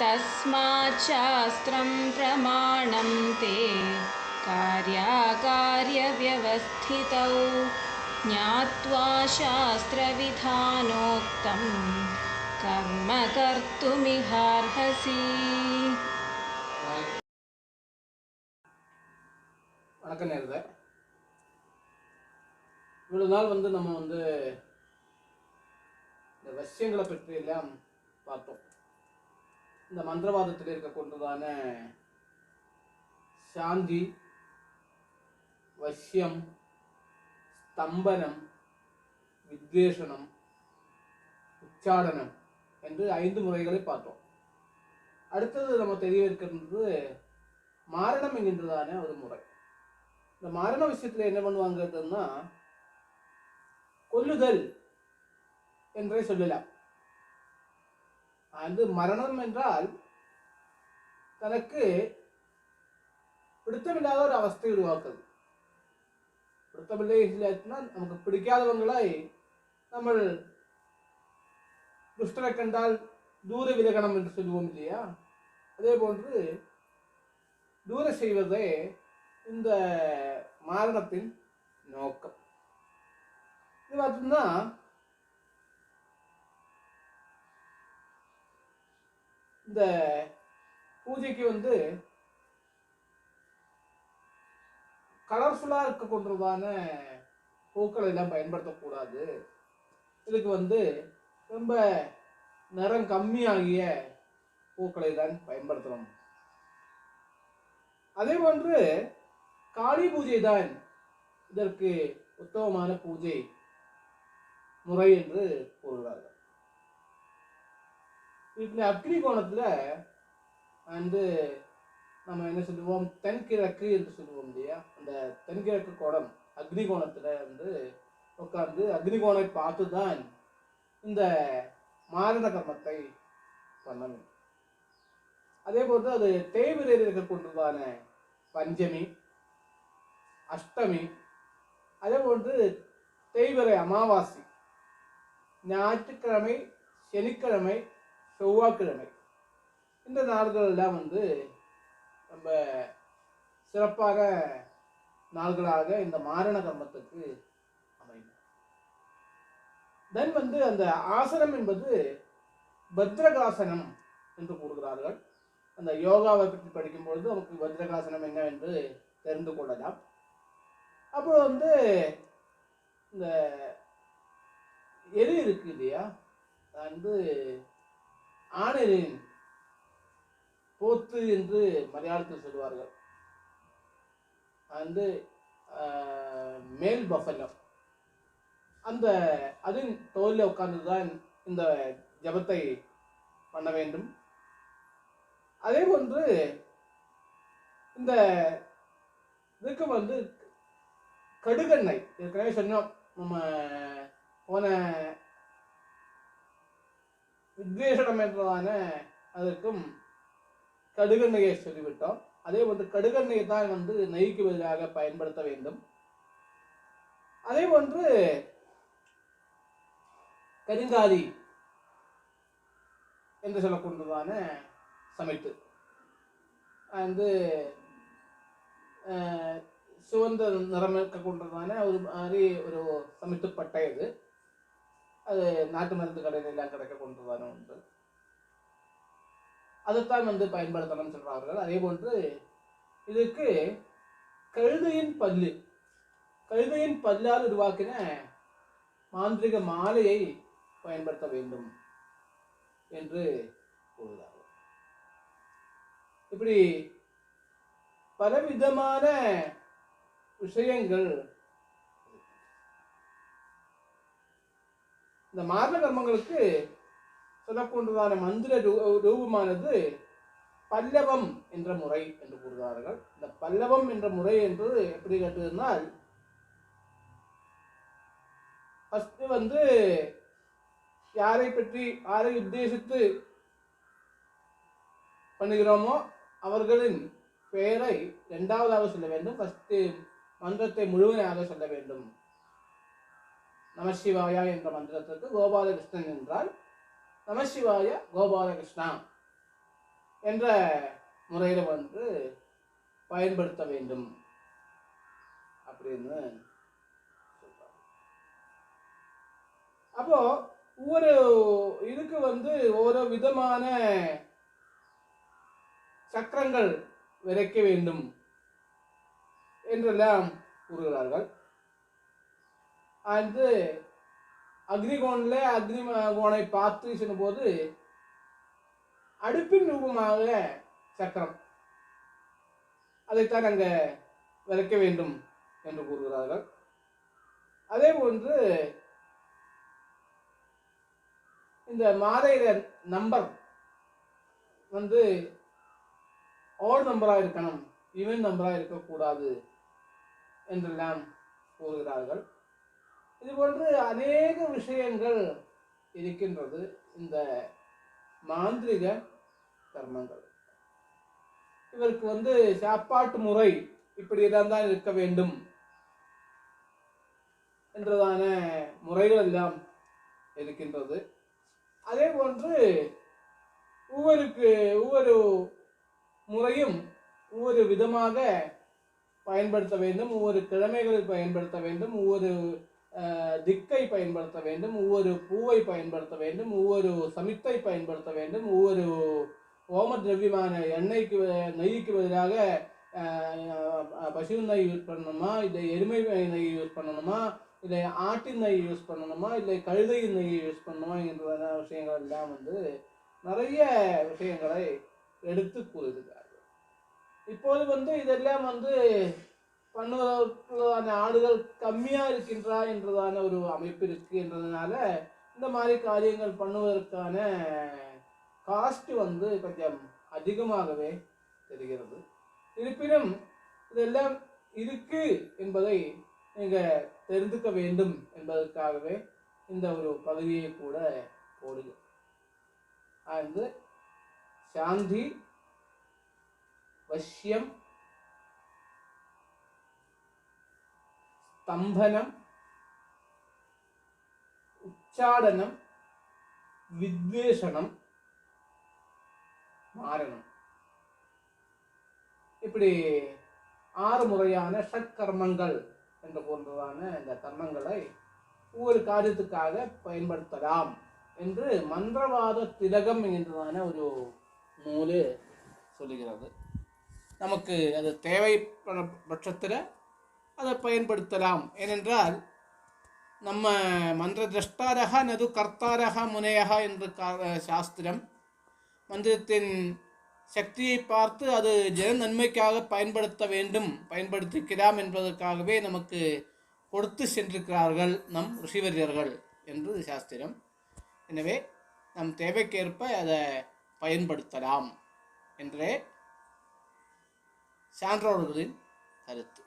तस्माच्छास्त्रं प्रमाणं ते कार्याकार्यव्यवस्थितौ ज्ञात्वा शास्त्रविधानोक्तं कर्म कर्तुमिहार्हसि வணக்கம் நேரத்தை இவ்வளோ நாள் வந்து நம்ம வந்து இந்த வசியங்களை பற்றி எல்லாம் பார்த்தோம் இந்த மந்திரவாதத்தில் இருக்கக்கூடியதான சாந்தி வசியம் ஸ்தம்பனம் வித்வேஷனம் உச்சாடனம் என்று ஐந்து முறைகளை பார்த்தோம். அடுத்தது நம்ம தெரிய மாரணம் என்கின்றதான ஒரு முறை. இந்த மரண விஷயத்தில் என்ன பண்ணுவாங்கன்னா கொல்லுதல் என்றே சொல்லலாம். அது மரணம் என்றால் தனக்கு பிடித்தமில்லாத ஒரு அவஸ்தை உருவாக்குது. பிடித்தமில்லை இல்லாட்டினா நமக்கு பிடிக்காதவங்களை நம்ம துஷ்டரை கண்டால் தூர விலகணம் என்று சொல்லுவோம் இல்லையா? அதே போன்று தூர செய்வதே இந்த மரணத்தின் நோக்கம். இது பார்த்தோம்னா இந்த பூஜைக்கு வந்து கலர்ஃபுல்லாக இருக்க கொண்டதான பூக்களை எல்லாம் பயன்படுத்தக்கூடாது. இதுக்கு வந்து ரொம்ப நிறம் கம்மியாகிய பூக்களை தான் பயன்படுத்தணும். அதே போன்று காளி பூஜை தான் இதற்கு உத்தமமான பூஜை முறை என்று கூறுகிறார்கள். இந்த அக்னி கோணத்தில் வந்து நம்ம என்ன சொல்லுவோம்? தென்கிழக்கு என்று சொல்லுவோம் இல்லையா? அந்த தென்கிழக்கு கோணம் அக்னி கோணத்தில் வந்து உட்கார்ந்து அக்னி கோணை பார்த்து தான் இந்த மாரண கர்மத்தை பண்ணணும் அதே போன்று அது தேய்விரையில் இருக்கக்கூடியதான பஞ்சமி அஷ்டமி அதே போன்று தேய்வரை அமாவாசை ஞாயிற்றுக்கிழமை சனிக்கிழமை செவ்வாய்க்கிழமை. இந்த நாள்களெல்லாம் வந்து ரொம்ப சிறப்பாக நாள்களாக இந்த மாரண கர்மத்துக்கு அமையும். தென் வந்து அந்த ஆசனம் என்பது பத்ரகாசனம் என்று கூறுகிறார்கள். அந்த யோகாவை பற்றி படிக்கும் பொழுது நமக்கு வஜ்ரகாசனம் என்ன என்று தெரிந்து கொள்ளலாம். அப்புறம் வந்து இந்த எலி இருக்கு இல்லையா? வந்து ஆணிரின் போத்து என்று மலையாளத்தில் சொல்லுவார்கள். வந்து மேல் பஃபலம் அந்த அதன் தோலில் உட்கார்ந்து தான் இந்த ஜபத்தை பண்ண வேண்டும். அதே போன்று இந்த இதுக்கு வந்து கடுகெண்ணெய் ஏற்கனவே சொன்னோம் நம்ம போன வித்வேஷனம் என்றதான அதற்கும் கடுகண்ணையை சொல்லிவிட்டோம். அதே போன்று கடுகண்ணையை தான் வந்து நெய்க்கு பதிலாக பயன்படுத்த வேண்டும். அதே போன்று கருங்காலி என்று சொல்லக்கூடியதான சமைத்து. வந்து அஹ், சிவந்த நிறம் இருக்கக்கூடியதான ஒரு மாதிரி ஒரு சமைத்து பட்டை அது. அது நாட்டு மருந்து கடையில் எல்லாம் கிடைக்க வரோம் உண்டு அதைத்தான் வந்து பயன்படுத்தணும்னு சொல்கிறார்கள் அதே போன்று இதுக்கு கழுதையின் பல்லு கழுதையின் பல்லால் உருவாக்கின மாந்திரிக மாலையை பயன்படுத்த வேண்டும் என்று கூறுகிறார்கள். இப்படி பலவிதமான விஷயங்கள் இந்த மாரண கர்மங்களுக்கு சொல்லக்கூடியதான மந்திர ரூ- ரூபமானது பல்லவம் என்ற முறை என்று கூறுகிறார்கள். இந்த பல்லவம் என்ற முறை என்று எப்படி கேட்டதுனால் ஃபஸ்ட்டு வந்து யாரை பற்றி யாரை உத்தேசித்து பண்ணுகிறோமோ அவர்களின் பெயரை இரண்டாவதாக சொல்ல வேண்டும். ஃபஸ்ட்டு மந்திரத்தை முழுமையாக சொல்ல வேண்டும். நமசிவாயா என்ற மந்திரத்திற்கு கோபாலகிருஷ்ணன் என்றால் நமசிவாய கோபாலகிருஷ்ணா என்ற முறையில் வந்து பயன்படுத்த வேண்டும் அப்படின்னு சொல்றாங்க அப்போ ஒவ்வொரு இதுக்கு வந்து ஒவ்வொரு விதமான சக்கரங்கள் விதைக்க வேண்டும் என்றெல்லாம் கூறுகிறார்கள். அது அக்னிகோணில் அக்னி கோணை பார்த்து சொல்லும்போது அடுப்பின் ரூபமாக சக்கரம். அதைத்தான் அங்கே விதைக்க வேண்டும் என்று கூறுகிறார்கள். அதே போன்று இந்த மாதையில நம்பர் வந்து ஆட் நம்பராக இருக்கணும் இவன் நம்பராக இருக்கக்கூடாது என்றெல்லாம் கூறுகிறார்கள். இது போன்று அநேக விஷயங்கள் இருக்கின்றது இந்த மாந்திரிக கர்மங்கள். இவருக்கு வந்து சாப்பாட்டு முறை இப்படி தான் இருக்க வேண்டும் என்றதான முறைகள் எல்லாம் இருக்கின்றது. அதே போன்று ஒவ்வொருக்கு ஒவ்வொரு முறையும் ஒவ்வொரு விதமாக பயன்படுத்த வேண்டும் ஒவ்வொரு கிழமைகளில் பயன்படுத்த வேண்டும் ஒவ்வொரு திக்கை பயன்படுத்த வேண்டும் ஒவ்வொரு பூவை பயன்படுத்த வேண்டும் ஒவ்வொரு சமித்தை பயன்படுத்த வேண்டும் ஒவ்வொரு ஓம திரவியமான எண்ணெய்க்கு நெய்க்கு பதிலாக பசு நெய் யூஸ் பண்ணணுமா? இல்லை எருமை நெய் யூஸ் பண்ணணுமா? இல்லை ஆட்டின் நெய் யூஸ் பண்ணணுமா? இல்லை கழுதை நெய் யூஸ் பண்ணணுமா? என்ற விஷயங்கள் எல்லாம் வந்து நிறைய விஷயங்களை எடுத்து கூறுகிறார்கள். இப்போது வந்து இதெல்லாம் வந்து பண்ணுவதற்கான ஆடுகள் கம்மியாக இருக்கின்றா என்றதான ஒரு அமைப்பு இருக்குது என்றதுனால இந்த மாதிரி காரியங்கள் பண்ணுவதற்கான காஸ்ட் வந்து கொஞ்சம் அதிகமாகவே தெரிகிறது. இருப்பினும் இதெல்லாம் இருக்கு என்பதை நீங்கள் தெரிந்துக்க வேண்டும் என்பதற்காகவே இந்த ஒரு பகுதியை கூட போடுங்க அது சாந்தி வஷ்யம் സ്തംഭനം ഉച്ചാടനം வித்வேஷணம் மாரணம் இப்படி ஆறு முறையான ஷட்கர்மங்கள் என்ற போன்றதான இந்த கர்மங்களை ஒவ்வொரு காரியத்துக்காக பயன்படுத்தலாம் என்று மந்திரவாத திலகம் என்கிறதான ஒரு நூல் சொல்லுகிறது நமக்கு அது தேவை பட்சத்தில் அதை பயன்படுத்தலாம். ஏனென்றால் நம்ம மந்திர திரஷ்டாரக நது கர்த்தாரக முனையக என்று சாஸ்திரம் மந்திரத்தின் சக்தியை பார்த்து அது ஜன நன்மைக்காக பயன்படுத்த வேண்டும் பயன்படுத்திக்கலாம் என்பதற்காகவே நமக்கு கொடுத்து சென்றிருக்கிறார்கள் நம் ரிஷிவரியர்கள் என்று சாஸ்திரம். எனவே நம் தேவைக்கேற்ப அதை பயன்படுத்தலாம் என்றே சான்றோர்களின் கருத்து.